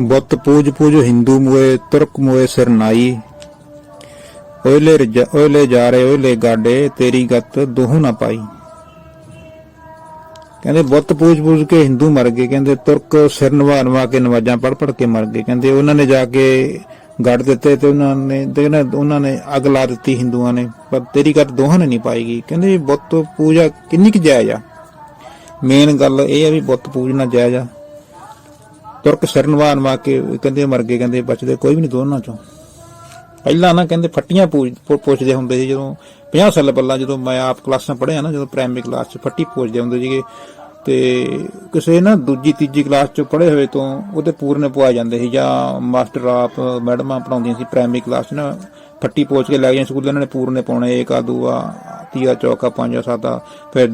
ਬੁੱਤ ਪੂਜ ਪੂਜ ਹਿੰਦੂ ਮੋਏ, ਤੁਰਕ ਮੋਏ ਸਿਰ ਨਾਈ। ਓਲੇ ਰਜ- ਜਾ ਰਹੇ ਓਲੇ ਗਾਡੇ, ਤੇਰੀ ਗੱਤ ਦੋਹੂ ਨਾ ਪਾਈ। ਕਹਿੰਦੇ ਬੁੱਤ ਪੂਜ ਪੂਜ ਕੇ ਹਿੰਦੂ ਮਰ ਗਏ, ਕਹਿੰਦੇ ਤੁਰਕ ਸਿਰ ਨਵਾ ਨਵਾ ਕੇ ਨਵਾਜ਼ਾਂ ਪੜ ਪੜ ਕੇ ਮਰ ਗਏ। ਕਹਿੰਦੇ ਉਹਨਾਂ ਨੇ ਜਾ ਕੇ ਗੜ ਦਿੱਤੇ ਤੇ ਉਹਨਾਂ ਨੇ, ਤੇ ਉਹਨਾਂ- ਨੇ ਅੱਗ ਲਾ ਦਿੱਤੀ ਹਿੰਦੂਆਂ ਨੇ, ਪਰ ਤੇਰੀ ਗੱਤ ਦੋਹਾਂ ਨੇ ਨਹੀਂ ਪਾਈਗੀ। ਕਹਿੰਦੇ ਬੁੱਤ ਪੂਜਾ ਕਿੰਨੀ ਕੁ ਜਾਇਜ਼ ਆ। ਮੇਨ ਗੱਲ ਇਹ ਆ ਵੀ ਬੁੱਤ ਪੂਜਣਾ ਜਾਇਜ਼ ਆ। ਤੁਰਕ ਸਿਰ ਨਵਾ ਨਵਾ ਕੇ ਕਹਿੰਦੇ ਮਰ ਗਏ, ਕਹਿੰਦੇ ਬਚਦੇ, ਕੋਈ ਵੀ ਨਹੀਂ ਦੋਨਾਂ ਚੋਂ। ਪਹਿਲਾਂ ਨਾ ਕਹਿੰਦੇ ਫੱਟੀਆਂ ਪੂਜ, ਪੁ- ਪੁੱਛਦੇ ਹੁੰਦੇ ਸੀ, ਜਦੋਂ 50 ਸਾਲ ਪਹਿਲਾਂ ਜਦੋਂ ਮੈਂ ਆਪ ਕਲਾਸਾਂ ਪੜ੍ਹਿਆ ਨਾ, ਜਦੋਂ ਪ੍ਰਾਇਮਰੀ ਕਲਾਸ 'ਚ ਫੱਟੀ ਪੁੱਛਦੇ ਹੁੰਦੇ ਸੀਗੇ, ਤੇ ਕਿਸੇ ਨਾ ਦੂਜੀ, ਤੀਜੀ ਕਲਾਸ 'ਚ ਪੜ੍ਹੇ ਹੋਏ ਤੋਂ ਉਹਦੇ ਪੂਰਨੇ ਪਵਾ ਜਾਂਦੇ ਸੀ, ਜਾਂ ਮਾਸਟਰ ਆਪ, ਮੈਡਮਾਂ ਪੜਾਉਂਦੀਆਂ ਸੀ ਪ੍ਰਾਇਮਰੀ ਕਲਾਸ 'ਚ ਨਾ, ਫੱਟੀ ਪੋਚ ਕੇ ਲੈ ਗਏ ਸਕੂਲ, ਇਹਨਾਂ ਨੇ ਪੂਰਨੇ ਪਾਉਣੇ ਇੱਕ ਆ ਦੂਆ, ਤੀਆ, ਚੌਕਾ, ਪੰਜਾ ਸਾਦਾ ਫਿਰ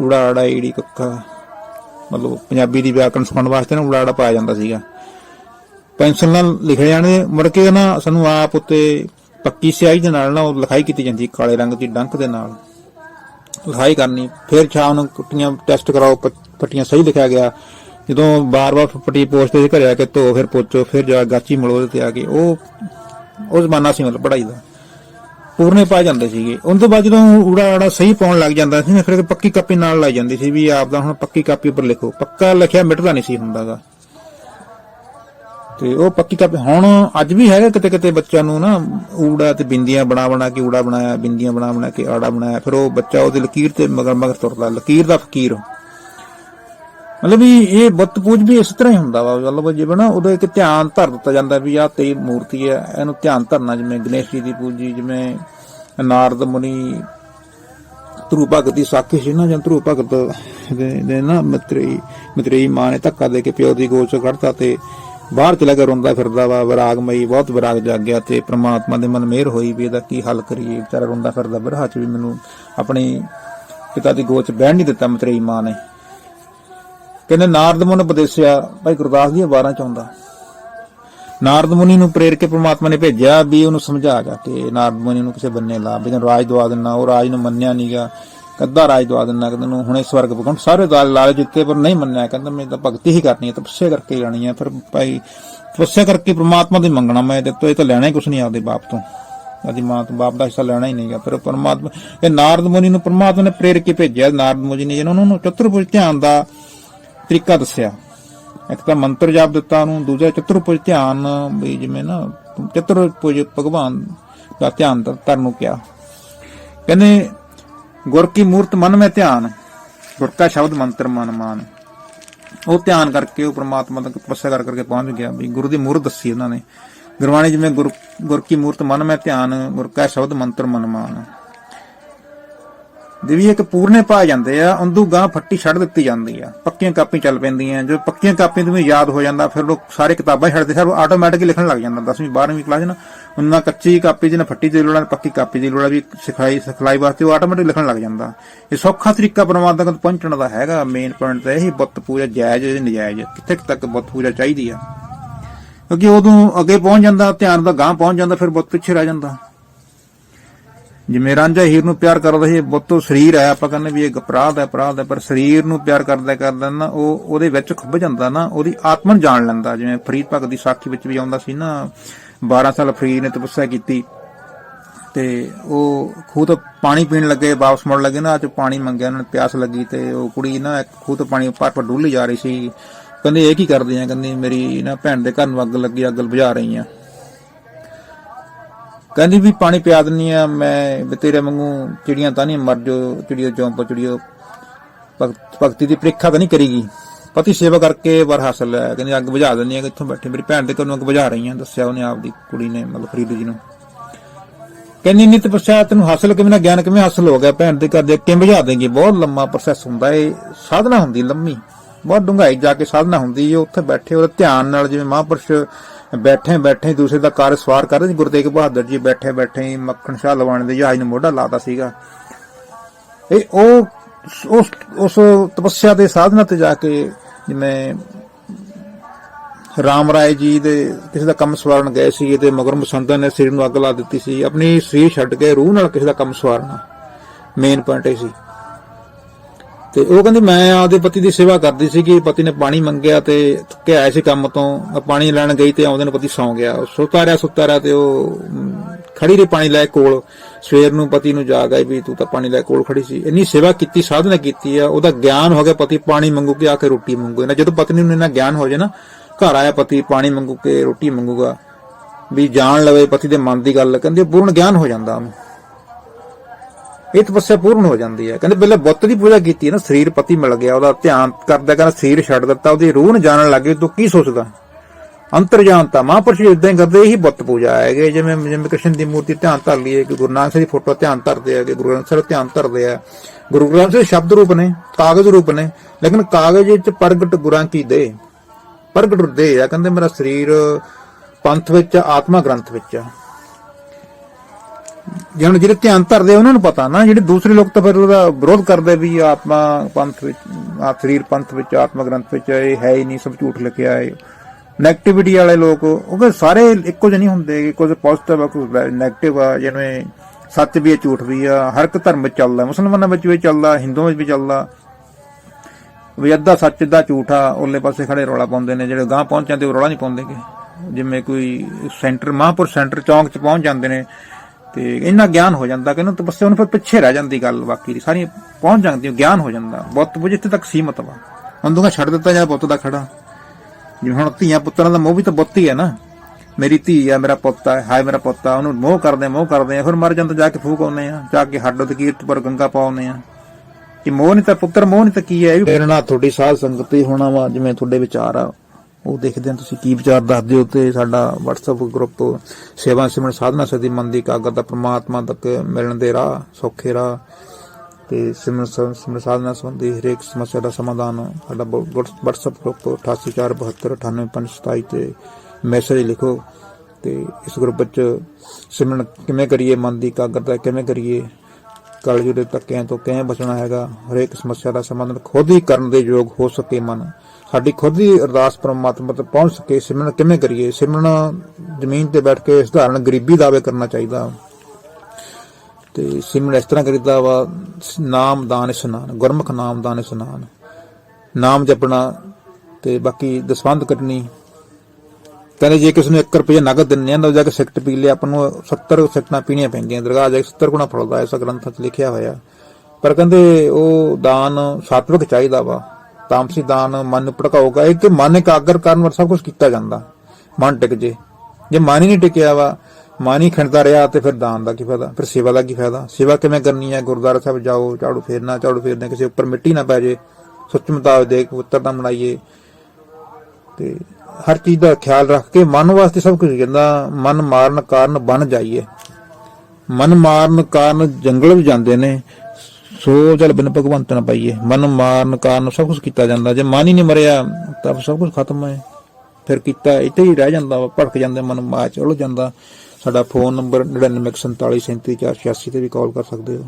ਉੜਾ ਅੜਾ ਈੜੀ, ਕੱਕਾ ਮਤਲਬ ਪੰਜਾਬੀ ਦੀ ਵਿਆਕਰਣ ਸਿਖਾਉਣ ਵਾਸਤੇ ਨਾ ਊੜਾ ਪਾਇਆ ਜਾਂਦਾ ਸੀਗਾ। ਪੈਨਸਲ ਨਾਲ ਲਿਖੇ ਜਾਣੇ, ਮੁੜ ਕੇ ਨਾ ਸਾਨੂੰ ਆਪ ਉੱਤੇ ਪੱਕੀ ਸਿਆਹੀ ਦੇ ਨਾਲ ਨਾ ਉਹ ਲਿਖਾਈ ਕੀਤੀ ਜਾਂਦੀ, ਕਾਲੇ ਰੰਗ ਦੀ ਡੰਕ ਦੇ ਨਾਲ। ਲਿਖਾਈ ਕਰਨੀ, ਫਿਰ ਸ਼ਾਮ ਨੂੰ ਕੁੱਟੀਆਂ ਟੈਸਟ ਕਰਾਓ ਪੱਟੀਆਂ ਸਹੀ ਲਿਖਿਆ ਗਿਆ। ਜਦੋਂ ਬਾਰ-ਬਾਰ ਪੱਟੀ ਪੋਸਟ ਤੇ ਘਰੇ ਆ ਕੇ ਧੋ, ਫਿਰ ਪੋਚੋ, ਫਿਰ ਜਾ ਗਾਚੀ ਮੜੋ ਉਹਦੇ ਤੇ ਆ ਕੇ, ਉਹ ਉਹ ਜ਼ਮਾਨਾ ਸੀ ਮਤਲਬ ਪੜ੍ਹਾਈ ਦਾ। ਪੂਰਨੇ ਪਾ ਜਾਂਦੇ ਸੀਗੇ। ਉਸ ਤੋਂ ਬਾਅਦ ਜਦੋਂ ਊੜਾ ਆੜਾ ਸਹੀ ਪਾਉਣ ਲੱਗ ਜਾਂਦਾ ਸੀ ਨਾ, ਫਿਰ ਪੱਕੀ ਕਾਪੀ ਨਾਲ ਲਾਈ ਜਾਂਦੀ ਸੀ ਵੀ ਆਪ ਦਾ ਹੁਣ ਪੱਕੀ ਕਾਪੀ ਉੱਪਰ ਲਿਖੋ। ਪੱਕਾ ਲਿਖਿਆ ਮਿਟਦਾ ਨਹੀਂ ਸੀ ਹੁੰਦਾਗਾ ਤੇ ਉਹ ਪੱਕੀ ਕਾਪੀ ਹੁਣ ਅੱਜ ਵੀ ਹੈਗਾ ਕਿਤੇ ਕਿਤੇ ਬੱਚਿਆਂ ਨੂੰ ਨਾ, ਊੜਾ ਤੇ ਬਿੰਦੀਆਂ ਬਣਾ ਬਣਾ ਕੇ ਊੜਾ ਬਣਾਇਆ, ਬਿੰਦੀਆਂ ਬਣਾ ਬਣਾ ਕੇ ਆੜਾ ਬਣਾਇਆ, ਫਿਰ ਉਹ ਬੱਚਾ ਉਹਦੀ ਲਕੀਰ ਤੇ ਮਗਰ ਮਗਰ ਤੁਰਦਾ, ਲਕੀਰ ਦਾ ਫਕੀਰ। ਮਤਲਬ ਵੀ ਇਹ ਬੁੱਤ ਪੂਜ ਵੀ ਇਸ ਤਰ੍ਹਾਂ ਹੀ ਹੁੰਦਾ ਵਾ, ਮਤਲਬ ਜਿਵੇਂ ਨਾ ਉਹਦਾ ਇੱਕ ਧਿਆਨ ਧਰ ਦਿੱਤਾ ਜਾਂਦਾ ਵੀ ਆਹ ਤੇ ਮੂਰਤੀ ਹੈ, ਇਹਨੂੰ ਧਿਆਨ ਧਰਨਾ ਜਿਵੇਂ ਗਣੇਸ਼ ਜੀ ਦੀ ਪੂਜੀ, ਜਿਵੇਂ ਨਾਰਦ ਮੁਨੀ, ਧਰੂ ਭਗਤ ਦੀ ਸਾਖੀ ਸੀ ਨਾ, ਜਾਂ ਧਰੂ ਭਗਤ ਦੇ ਨਾ ਮਿੱਤਰੀ ਮਿੱਤਰੀ ਮਾਂ ਨੇ ਧੱਕਾ ਦੇ ਕੇ ਪਿਓ ਦੀ ਗੋਲ ਚੋਂ ਕੱਢਤਾ ਤੇ ਬਾਹਰ ਚਲਾ ਕੇ ਰੋਂਦਾ ਫਿਰਦਾ ਵਾ, ਵਿਰਾਗਮਈ, ਬਹੁਤ ਵਿਰਾਗ ਜਾਗ ਗਿਆ ਤੇ ਪ੍ਰਮਾਤਮਾ ਦੇ ਮਨ ਮਿਹਰ ਹੋਈ ਵੀ ਇਹਦਾ ਕੀ ਹੱਲ ਕਰੀਏ, ਵਿਚਾਰਾ ਰੋਂਦਾ ਫਿਰਦਾ, ਬਿਰਹਾ ਚ ਵੀ ਮੈਨੂੰ ਆਪਣੇ ਪਿਤਾ ਦੀ ਗੋਚ ਚ ਬਹਿਣ ਨਹੀਂ ਦਿੱਤਾ ਮਿੱਤਰੀ ਮਾਂ ਨੇ। ਕਹਿੰਦੇ, ਨਾਰਦ ਮੁਨੀ ਉਪਦੇਸਿਆ, ਭਾਈ ਗੁਰਦਾਸ ਜੀ 12 ਚ ਆਉਂਦਾ। ਨਾਰਦ ਮੁਨੀ ਨੂੰ ਪ੍ਰੇਰ ਕੇ ਪ੍ਰਮਾਤਮਾ ਨੇ ਭੇਜਿਆ ਵੀ ਉਹਨੂੰ ਸਮਝਾ ਜਾ ਕੇ, ਨਾਰਦ ਮੁਨੀ ਨੂੰ ਕਿਸੇ ਬੰਨੇ ਲਾ, ਵੀ ਰਾਜ ਦਵਾ ਦਿੰਨਾ, ਉਹ ਰਾਜ ਨੂੰ ਮੰਨਿਆ ਨਹੀਂਗਾ ਕੱਦਾ ਰਾਜ ਦਵਾ ਦਿੰਨਾ, ਕਹਿੰਦਾ ਨੂੰ ਹੁਣੇ ਸਵਰਗ ਪਹੁੰਚ ਸਾਰੇ ਦਾਲ ਲਾਲ ਜਿੱਤੇ, ਪਰ ਨਹੀਂ ਮੰਨਿਆ, ਕਹਿੰਦਾ ਮੈਂ ਤਾਂ ਭਗਤੀ ਹੀ ਕਰਨੀ ਹੈ, ਤਪੱਸਿਆ ਕਰਕੇ ਲੈਣੀ ਹੈ, ਫਿਰ ਭਾਈ ਤਪੱਸਿਆ ਕਰਕੇ ਪ੍ਰਮਾਤਮਾ ਦੇ ਮੰਗਣਾ, ਮੈਂ ਤੇ ਤੋਂ ਇਹ ਤਾਂ ਲੈਣਾ ਹੀ ਕੁਛ ਨਹੀਂ ਆਪਦੇ ਬਾਪ ਤੋਂ। ਆਦੀ ਮਾਂ ਤੋਂ ਬਾਪ ਦਾ ਹਿੱਸਾ ਲੈਣਾ ਹੀ ਨਹੀਂਗਾ ਫਿਰ ਪਰਮਾਤਮਾ, ਇਹ ਨਾਰਦ ਮੁਨੀ ਨੂੰ ਪਰਮਾਤਮਾ ਨੇ ਪ੍ਰੇਰ ਕੇ ਭੇਜਿਆ, ਨਾਰਦ ਮੁਨੀ ਨੇ ਜਿਹਨਾਂ ਨੂੰ ਚਤੁਰਭੁਜ ਧਿਆਨ ਦਾ ਤਰੀਕਾ ਦੱਸਿਆ। ਇੱਕ ਤਾਂ ਮੰਤਰ ਜਾਪ ਦਿੱਤਾ ਉਹਨੂੰ, ਦੂਜਾ ਚਤੁਰਭੁਜ ਧਿਆਨ, ਵੀ ਜਿਵੇਂ ਨਾ ਚਤੁਰਭੁਜ ਭਗਵਾਨ ਦਾ ਧਿਆਨ ਧ- ਨੂੰ ਕਿਹਾ। ਕਹਿੰਦੇ, ਗੁਰ ਕੀ ਮੂਰਤ ਮਨ ਮੈਂ ਧਿਆਨ, ਗੁਰ ਕਾ ਸ਼ਬਦ ਮੰਤਰ ਮਨ ਮਾਨ। ਉਹ ਧਿਆਨ ਕਰਕੇ ਉਹ ਪ੍ਰਮਾਤਮਾ ਤੱਕ ਤਪੱਸਿਆ ਕਰ ਕਰਕੇ ਪਹੁੰਚ ਗਿਆ, ਵੀ ਗੁਰੂ ਦੀ ਮੂਰਤ ਦੱਸੀ ਉਹਨਾਂ ਨੇ। ਗੁਰਬਾਣੀ ਜਿਵੇਂ ਗੁਰ ਗੁਰ ਕੀ ਮੂਰਤ ਮਨ ਮੈਂ ਧਿਆਨ, ਗੁਰ ਕਾ ਸ਼ਬਦ ਮੰਤਰ ਮਨ ਮਾਨ। ਦੇਵੀ ਇੱਕ ਪੂਰਨੇ ਪਾ ਜਾਂਦੇ ਆ ਅੰਦੂ ਗਾਂ ਫੱਟੀ ਛੱਡ ਦਿੱਤੀ ਜਾਂਦੀ ਆ। ਪੱਕੀਆਂ ਕਾਪੀਆਂ ਚੱਲ ਪੈਂਦੀਆਂ ਜੋ ਪੱਕੀਆਂ ਕਾਪੀਆਂ ਤੋਂ ਯਾਦ ਹੋ ਜਾਂਦਾ, ਫਿਰ ਲੋਕ ਸਾਰੇ ਕਿਤਾਬਾਂ ਛੱਡਦੇ ਸਭ ਆਟੋਮੈਟਿਕਲੀ ਲਿਖਣ ਲੱਗ ਜਾਂਦਾ 10ਵੀਂ 12ਵੀਂ ਕਲਾਸ ਨਾ। ਉਹਨਾਂ ਕੱਚੀ ਕਾਪੀ 'ਚ ਫੱਟੀ ਦੀ ਲੋੜ ਪੱਕੀ ਕਾਪੀ ਦੀ ਲੋੜ ਆ, ਵੀ ਸਿਖਾਈ ਸਿਖਲਾਈ ਵਾਸਤੇ ਉਹ ਆਟੋਮੈਟਿਕ ਲਿਖਣ ਲੱਗ ਜਾਂਦਾ। ਇਹ ਸੌਖਾ ਤਰੀਕਾ ਪਰਮਾਤਮਾ ਤੱਕ ਪਹੁੰਚਣ ਦਾ ਹੈਗਾ ਮੇਨ ਪੁਆਇੰਟ ਤਾਂ ਇਹੀ, ਬੁੱਤ ਪੂਜਾ ਜਾਇਜ਼ ਜਾਂ ਨਜਾਇਜ਼, ਕਿੱਥੇ ਤੱਕ ਬੁੱਤ ਪੂਜਾ ਚਾਹੀਦੀ ਆ। ਕਿਉਂਕਿ ਉਦੋਂ ਅੱਗੇ ਪਹੁੰਚ ਜਾਂਦਾ, ਧਿਆਨ ਦਾ ਗਾਂ ਪਹੁੰਚ ਜਾਂਦਾ, ਫਿਰ ਬੁੱਤ ਪਿੱਛੇ ਰਹਿ ਜਾਂਦਾ। ਜਿਵੇਂ ਰਾਂਝਾ ਹੀਰ ਨੂੰ ਪਿਆਰ ਕਰਦਾ ਸੀ ਬੁੱਤੋ ਸਰੀਰ ਹੈ, ਆਪਾਂ ਕਹਿੰਦੇ ਵੀ ਇਹ ਅਪਰਾਧ ਹੈ ਅਪਰਾਧ ਹੈ, ਪਰ ਸਰੀਰ ਨੂੰ ਪਿਆਰ ਕਰਦਾ ਕਰਦਾ ਨਾ, ਉਹ, ਉਹਦੇ ਵਿੱਚ ਖੁੱਭ ਜਾਂਦਾ ਨਾ, ਉਹਦੀ ਆਤਮਾ ਨੂੰ ਜਾਣ ਲੈਂਦਾ, ਜਿਵੇਂ ਫਰੀਦ ਭਗਤ ਦੀ ਸਾਖੀ ਵਿੱਚ ਵੀ ਆਉਂਦਾ ਸੀ ਨਾ 12 ਸਾਲ ਫਰੀਦ ਨੇ ਤਪੱਸਿਆ ਕੀਤੀ, ਤੇ ਉਹ ਖੂਹ ਤੋਂ ਪਾਣੀ ਪੀਣ ਲੱਗੇ, ਵਾਪਸ ਮੁੜ ਲੱਗੇ ਨਾ, ਅੱਜ ਪਾਣੀ ਮੰਗਿਆ, ਉਹਨਾਂ ਨੂੰ ਪਿਆਸ ਲੱਗੀ, ਤੇ ਉਹ ਕੁੜੀ ਨਾ ਇੱਕ ਖੂਹ ਤੋਂ ਪਾਣੀ ਭਰ ਭਰ ਡੁੱਲੀ ਜਾ ਰਹੀ ਸੀ, ਕਹਿੰਦੇ, ਇਹ ਕੀ ਕਰਦੀ ਆ? ਕਹਿੰਦੀ, ਮੇਰੀ ਨਾ ਭੈਣ ਦੇ ਘਰ ਨੂੰ ਅੱਗ ਲੱਗੀ, ਅੱਗ ਬੁਝਾ ਰਹੀ ਆ। ਕਹਿੰਦੀ ਵੀ ਪਾਣੀ ਪਿਆ ਦਿੰਨੀ ਆ, ਮੈਂ ਵੀ ਤੇਰੇ ਵਾਂਗੂ ਚਿੜੀਆਂ ਤਾਂ ਨਹੀਂ ਮਰ ਜੋ, ਚਿੜੀਓ ਚੌਂਪ ਚਿੜੀਓ ਭਗਤੀ ਦੀ ਪ੍ਰੀਖਿਆ ਤਾਂ ਨਹੀਂ ਕਰੀਗੀ। ਪਤੀ ਸੇਵਾ ਕਰਕੇ ਵਰ ਹਾਸਲ ਹੈ। ਕਹਿੰਦੀ ਅੱਗ ਬੁਝਾ ਦਿੰਨੀ ਆ ਕਿ ਬੈਠੇ ਮੇਰੀ ਭੈਣ ਦੇ ਘਰ ਅੱਗ ਬੁਝਾ ਰਹੀ ਆ, ਦੱਸਿਆ ਉਹਨੇ ਆਪਦੀ ਕੁੜੀ ਨੇ, ਮਤਲਬ ਫਰੀਦ ਜੀ ਨੂੰ। ਕਹਿੰਦੀ ਨਿਤ ਪਛਾਤ ਤੈਨੂੰ ਹਾਸਲ ਕਿਵੇਂ ਨਾ, ਗਿਆਨ ਕਿਵੇਂ ਹਾਸਲ ਹੋ ਗਿਆ? ਭੈਣ ਦੇ ਘਰ ਦੇ ਕਿਵੇਂ ਬੁਝਾ ਦੇਂਗੀ। ਬਹੁਤ ਲੰਮਾ ਪ੍ਰੋਸੈਸ ਹੁੰਦਾ ਏ, ਸਾਧਨਾ ਹੁੰਦੀ ਲੰਮੀ। ਬਹੁਤ ਡੂੰਘਾਈ ਜਾ ਕੇ ਸਾਧਨਾ ਹੁੰਦੀ ਏ, ਉੱਥੇ ਬੈਠੇ ਉਹਦੇ ਧਿਆਨ ਨਾਲ ਜਿਵੇਂ ਮਹਾਂਪੁਰਸ਼ ਬੈਠੇ ਬੈਠੇ ਦੂਸਰੇ ਦਾ ਕਾਰ ਸਵਾਰ ਕਰਦੇ ਸੀ। ਗੁਰੂ ਤੇਗ ਬਹਾਦਰ ਜੀ ਬੈਠੇ ਬੈਠੇ ਹੀ ਮੱਖਣ ਸ਼ਾਹ ਲਵਾਣ ਦੇ ਜਹਾਜ਼ ਨੂੰ ਮੋਢਾ ਲਾਤਾ ਸੀਗਾ। ਇਹ ਉਹ ਉਸ ਉਸ ਤਪੱਸਿਆ ਦੇ ਸਾਧਨਾ ਤੇ ਜਾ ਕੇ ਜਿਵੇਂ ਰਾਮ ਰਾਏ ਜੀ ਦੇ ਕਿਸੇ ਦਾ ਕੰਮ ਸਵਾਰਨ ਗਏ ਸੀ ਤੇ ਮਗਰ ਮਸੰਦਾਂ ਨੇ ਸਿਰ ਨੂੰ ਅੱਗ ਲਾ ਦਿੱਤੀ ਸੀ। ਆਪਣੀ ਸਰੀਰ ਛੱਡ ਕੇ ਰੂਹ ਨਾਲ ਕਿਸੇ ਦਾ ਕੰਮ ਸਵਾਰਨਾ ਮੇਨ ਪੁਆਇੰਟ ਇਹ ਸੀ। ਤੇ ਉਹ ਕਹਿੰਦੀ ਮੈਂ ਆਪਦੇ ਪਤੀ ਦੀ ਸੇਵਾ ਕਰਦੀ ਸੀ ਪਤੀ ਨੇ ਪਾਣੀ ਮੰਗਿਆ ਤੇ ਥੱਕੇ ਆਏ ਸੀ ਕੰਮ ਤੋਂ ਪਾਣੀ ਲੈਣ ਗਈ ਤੇ ਆਉਂਦੇ ਨੂੰ ਪਤੀ ਸੌਂ ਗਿਆ। ਸੁੱਤਾ ਰਿਹਾ ਸੁੱਤਾ ਰਿਹਾ ਤੇ ਉਹ ਖੜੀ ਰਹੀ ਪਾਣੀ ਲੈ ਕੇ ਕੋਲ। ਸਵੇਰ ਨੂੰ ਪਤੀ ਨੂੰ ਜਾਗ ਆਈ ਵੀ ਤੂੰ ਤਾਂ ਪਾਣੀ ਲੈ ਕੋਲ ਖੜੀ ਸੀ। ਇੰਨੀ ਸੇਵਾ ਕੀਤੀ, ਸਾਧਨਾ ਕੀਤੀ ਆ, ਉਹਦਾ ਗਿਆਨ ਹੋ ਗਿਆ ਪਤੀ ਪਾਣੀ ਮੰਗੂ ਕੇ ਆ ਕੇ ਰੋਟੀ ਮੰਗੂ। ਨਾ ਜਦੋਂ ਪਤਨੀ ਨੂੰ ਇੰਨਾ ਗਿਆਨ ਹੋ ਜਾਏ ਨਾ, ਘਰ ਆਇਆ ਪਤੀ ਪਾਣੀ ਮੰਗੂ ਕੇ ਰੋਟੀ ਮੰਗੂਗਾ। ਵੀ ਜਾਣ ਲਵੇ ਪਤੀ ਦੇ ਮਨ ਦੀ ਗੱਲ, ਕਹਿੰਦੇ ਪੂਰਨ ਗਿਆਨ ਹੋ ਜਾਂਦਾ ਉਹਨੂੰ। ਇਹ ਤਪੱਸਿਆ ਪੂਰਨ ਹੋ ਜਾਂਦੀ ਹੈ। ਕਹਿੰਦੇ ਪਹਿਲਾਂ ਬੁੱਤ ਦੀ ਪੂਜਾ ਕੀਤੀ ਨਾ, ਸਰੀਰ ਪਤੀ ਮਿਲ ਗਿਆ, ਉਹਦਾ ਧਿਆਨ ਕਰਦਾ, ਕਹਿੰਦਾ ਸਰੀਰ ਛੱਡ ਦਿੱਤਾ, ਉਹਦੀ ਰੂਹ ਨੂੰ ਜਾਣਨ ਲੱਗੇ ਤੂੰ ਕੀ ਸੋਚਦਾ? ਅੰਤਰਜਾਨਤਾ ਮਹਾਂਪੁਰਸ਼ ਇਦਾਂ ਹੀ ਕਰਦੇ, ਇਹੀ ਬੁੱਤ ਪੂਜਾ ਹੈਗੇ ਜਿਵੇਂ ਜਿਵੇਂ ਕ੍ਰਿਸ਼ਨ ਦੀ ਮੂਰਤੀ ਧਿਆਨ ਧਰ ਲਈਏ, ਕਿ ਗੁਰੂ ਨਾਨਕ ਸਾਹਿਬ ਦੀ ਫੋਟੋ ਧਿਆਨ ਧਰਦੇ ਹੈਗੇ ਗੁਰੂ ਗ੍ਰੰਥ ਸਾਹਿਬ ਧਿਆਨ ਧਰਦੇ ਆ। ਗੁਰੂ ਗ੍ਰੰਥ ਸਾਹਿਬ ਸ਼ਬਦ ਰੂਪ ਨੇ, ਕਾਗਜ਼ ਰੂਪ ਨੇ, ਲੇਕਿਨ ਕਾਗਜ਼ ਵਿੱਚ ਪ੍ਰਗਟ ਗੁਰਾਂ ਕੀ ਦੇ? ਪ੍ਰਗਟ ਦੇ ਆ, ਕਹਿੰਦੇ ਮੇਰਾ ਸਰੀਰ ਪੰਥ ਵਿੱਚ ਆਤਮਾ ਗ੍ਰੰਥ ਵਿੱਚ ਆ। ਜਿਹਨਾਂ ਜਿਹੜੇ ਧਿਆਨ ਧਰਦੇ ਉਹਨਾਂ ਨੂੰ ਪਤਾ ਨਾ, ਜਿਹੜੇ ਦੂਸਰੇ ਲੋਕ ਤਾਂ ਫਿਰ ਉਹਦਾ ਵਿਰੋਧ ਕਰਦੇ ਵੀ ਆਤਮਾ ਪੰਥ ਵਿੱਚ, ਆ ਸਰੀਰ ਪੰਥ ਵਿੱਚ, ਆਤਮਾ ਗ੍ਰੰਥ ਵਿੱਚ ਇਹ ਹੈ ਹੀ ਨਹੀਂ, ਸਭ ਝੂਠ ਲਿਖਿਆ ਹੈ। ਨੈਗੇਟਿਵਿਟੀ ਵਾਲੇ ਲੋਕ, ਉਹ ਸਾਰੇ ਇੱਕੋ ਜਿਹੇ ਨਹੀਂ ਹੁੰਦੇ ਕੁਝ ਪੋਜ਼ਿਟਿਵ ਆ, ਕੁਝ ਨੈਗੇਟਿਵ ਆ, ਜਿਵੇਂ ਸੱਚ ਵੀ ਹੈ ਝੂਠ ਵੀ ਆ, ਹਰ ਇੱਕ ਧਰਮ ਵਿੱਚ ਚੱਲਦਾ, ਮੁਸਲਮਾਨਾਂ ਵਿੱਚ ਵੀ ਚੱਲਦਾ, ਹਿੰਦੂਆਂ ਵਿੱਚ ਵੀ ਚੱਲਦਾ। ਵੀ ਅੱਧਾ ਸੱਚ, ਅੱਧਾ ਝੂਠ ਆ ਉਹਲੇ ਪਾਸੇ ਖੜੇ ਰੌਲਾ ਪਾਉਂਦੇ ਨੇ, ਜਿਹੜੇ ਗਾਂ ਪਹੁੰਚ ਜਾਂਦੇ ਉਹ ਰੌਲਾ ਨਹੀਂ ਪਾਉਂਦੇਗੇ ਜਿਵੇਂ ਕੋਈ ਸੈਂਟਰ ਮਹਾਂਪੁਰ ਸੈਂਟਰ ਚੌਂਕ 'ਚ ਪਹੁੰਚ ਜਾਂਦੇ ਨੇ ਤੇ ਇੰਨਾ ਗਿਆਨ ਹੋ ਜਾਂਦਾ ਕਿ ਉਹਨੂੰ ਤਪੱਸਿਆ ਉਹਨੂੰ ਫਿਰ ਪਿੱਛੇ ਰਹਿ ਜਾਂਦੀ ਗੱਲ ਬਾਕੀ ਦੀ। ਸਾਰੀ ਪਹੁੰਚ ਜਾਂਦੀ ਗਿਆਨ ਹੋ ਜਾਂਦਾ। ਬੁੱਤ ਬੁਝ ਇੱਥੇ ਤੱਕ ਸੀਮਤ ਵਾ। ਬੰਦੂਗਾ ਛੱਡ ਦਿੱਤਾ ਜਾਂ ਬੁੱਤ ਦਾ ਖੜਾ? ਜਿਵੇਂ ਹੁਣ ਧੀਆਂ ਪੁੱਤਰਾਂ ਦਾ ਮੋਹ ਵੀ ਤਾਂ ਬੁੱਤ ਹੀ ਹੈ ਨਾ। ਮੇਰੀ ਧੀ ਆ, ਮੇਰਾ ਪੁੱਤ ਆ, ਹਾਏ ਮੇਰਾ ਪੁੱਤ ਆ, ਉਹਨੂੰ ਮੋਹ ਕਰਦੇ ਮੋਹ ਕਰਦੇ ਆ, ਫਿਰ ਮਰ ਜਾਂਦਾ, ਜਾ ਕੇ ਫੂਕ ਆਉਂਦੇ ਆ, ਜਾ ਕੇ ਹੱਡ ਤੇ ਕੀਰਤ ਪਰ ਗੰਗਾ ਪਾਉਂਦੇ ਆ। ਕਿ ਮੋਹ ਨਹੀਂ ਤਾਂ ਪੁੱਤਰ, ਮੋਹ ਨਹੀਂ ਤਾਂ ਕੀ ਹੈ? ਇਹ ਵੀ ਨਾਲ ਤੁਹਾਡੀ ਸਾਧ ਸੰਗਤ ਹੀ ਹੋਣਾ ਵਾ, ਜਿਵੇਂ ਤੁਹਾਡੇ ਵਿਚਾਰ ਆ। ਉਹ ਦੇਖਦੇ ਆ ਤੁਸੀਂ ਕੀ ਵਿਚਾਰ ਦੱਸਦੇ ਹੋ ਤੇ ਸਾਡਾ WhatsApp ਗਰੁੱਪ ਸੇਵਾ ਸਿਮਰਨ ਸਾਧਨਾ ਸਦੀ ਮਨ ਦੀ ਕਾਗਰ ਦਾ ਪ੍ਰਮਾਤਮਾ ਤੱਕ ਮਿਲਣ ਦੇ ਰਾਹ, ਸੌਖੇ ਰਾਹ ਤੇ ਸਿਮਰਨ ਸ- ਸਿਮਰਨ ਸਾਧਨਾ ਸੰਬੰਧੀ ਹਰੇਕ ਸਮੱਸਿਆ ਦਾ ਸਮਾਧਾਨ ਸਾਡਾ ਬ- ਵਟਸ- WhatsApp ਗਰੁੱਪ 8847298527 ਤੇ ਮੈਸੇਜ ਲਿਖੋ ਤੇ ਇਸ ਗਰੁੱਪ ਵਿੱਚ ਸਿਮਰਨ ਕਿਵੇਂ ਕਰੀਏ, ਮਨ ਦੀ ਕਾਗਰਤਾ ਕਿਵੇਂ ਕਰੀਏ, ਕਲਯੁਗ ਦੇ ਧੱਕਿਆਂ ਤੋਂ ਕਿਵੇਂ ਬਚਣਾ ਹੈਗਾ, ਹਰੇਕ ਸਮੱਸਿਆ ਦਾ ਸਮਾਧਾਨ ਖੁਦ ਹੀ ਕਰਨ ਦੇ ਯੋਗ ਹੋ ਸਕੇ ਮਨ। ਸਾਡੀ ਖੁਦ ਦੀ ਅਰਦਾਸ ਪਰਮਾਤਮਾ ਤੱਕ ਪਹੁੰਚ ਸਕੇ, ਸਿਮਰਨ ਕਿਵੇਂ ਕਰੀਏ? ਸਿਮਰਨ ਜ਼ਮੀਨ ਤੇ ਬੈਠ ਕੇ ਸਧਾਰਨ ਗਰੀਬੀ ਦਾਅਵੇ ਕਰਨਾ ਚਾਹੀਦਾ। ਤੇ ਸਿਮਰਨ ਇਸ ਤਰ੍ਹਾਂ ਕਰੀਦਾ ਵਾ, ਨਾਮ ਦਾਨ ਇਸ਼ਨਾਨ ਗੁਰਮੁਖ ਨਾਮ ਦਾਨ ਇਸ਼ਨਾਨ ਨਾਮ ਜਪਣਾ ਤੇ ਬਾਕੀ ਦਸਵੰਦ ਕਰਨੀ ਕਹਿੰਦੇ ਜੇ ਕਿਸ ਨੂੰ 1 ਰੁਪਏ ਨਗਦ ਦਿੰਨੇ ਆ, ਤਾਂ ਜਾ ਕੇ ਸਿਕਟ ਪੀ ਲਿਆ। ਆਪਾਂ ਨੂੰ 70 ਸਿਕਟਾਂ ਪੀਣੀਆਂ ਪੈਂਦੀਆਂ, ਦਰਗਾਹ ਜਾ ਕੇ 70 ਗੁਣਾ ਫਲਦਾ ਐਸਾ ਗ੍ਰੰਥਾਂ 'ਚ ਲਿਖਿਆ ਹੋਇਆ। ਪਰ ਕਹਿੰਦੇ ਉਹ ਦਾਨ ਸਾਤਵਿਕ ਚਾਹੀਦਾ ਵਾ। ਤਾਮਸੀ ਦਾਨ ਮਨ ਭੜਕਾਊਗਾ। ਇਹ ਮਨ ਇਕਾਗਰ ਕਰਨ ਵਾਰ ਸਭ ਕੁਝ ਕੀਤਾ ਜਾਂਦਾ। ਮਨ ਟਿਕ ਜੇ। ਜੇ ਮਨ ਹੀ ਨਹੀਂ ਟਿਕਿਆ ਵਾ, ਮਨ ਹੀ ਖਿੰਡਦਾ ਰਿਹਾ ਤੇ ਫਿਰ ਦਾਨ ਦਾ ਕੀ ਫਾਇਦਾ? ਫਿਰ ਸੇਵਾ ਦਾ ਕੀ ਫਾਇਦਾ? ਸੇਵਾ ਕਿਵੇਂ ਕਰਨੀ ਹੈ? ਗੁਰਦੁਆਰਾ ਸਾਹਿਬ ਜਾਓ, ਝਾੜੂ ਫੇਰਨਾ, ਝਾੜੂ ਫੇਰਨੇ ਕਿਸੇ ਉੱਪਰ ਮਿੱਟੀ ਨਾ ਪੈ ਜੇ। ਸੁੱਚ ਮੁਤਾਬਕ ਦੇਖ ਪੁੱਤਰ ਦਾ ਬਣਾਈਏ ਤੇ ਹਰ ਚੀਜ਼ ਦਾ ਖਿਆਲ ਰੱਖ ਕੇ ਮਨ ਵਾਸਤੇ ਸਭ ਕੁਝ ਕਹਿੰਦਾ ਮਨ ਮਾਰਨ ਕਾਰਨ ਬਣ ਜਾਈਏ। ਮਨ ਮਾਰਨ ਕਾਰਨ ਜੰਗਲ ਵੀ ਜਾਂਦੇ ਨੇ। ਸੋ ਚਲ ਬਿਨ ਭਗਵੰਤ ਨਾ ਪਾਈਏ। ਮਨ ਮਾਰਨ ਕਾਰਨ ਸਭ ਕੁਝ ਕੀਤਾ ਜਾਂਦਾ। ਜੇ ਮਨ ਹੀ ਨਹੀਂ ਮਰਿਆ, ਤਾਂ ਸਭ ਕੁਝ ਖਤਮ ਹੈ। ਫਿਰ ਕੀਤਾ ਇੱਥੇ ਹੀ ਰਹਿ ਜਾਂਦਾ ਵਾ, ਭੜਕ ਜਾਂਦਾ, ਮਨ ਮਾਚ ਉਲਝ ਜਾਂਦਾ। ਸਾਡਾ ਫੋਨ ਨੰਬਰ 9947373486 ਤੇ ਵੀ ਕਾਲ ਕਰ ਸਕਦੇ ਹੋ।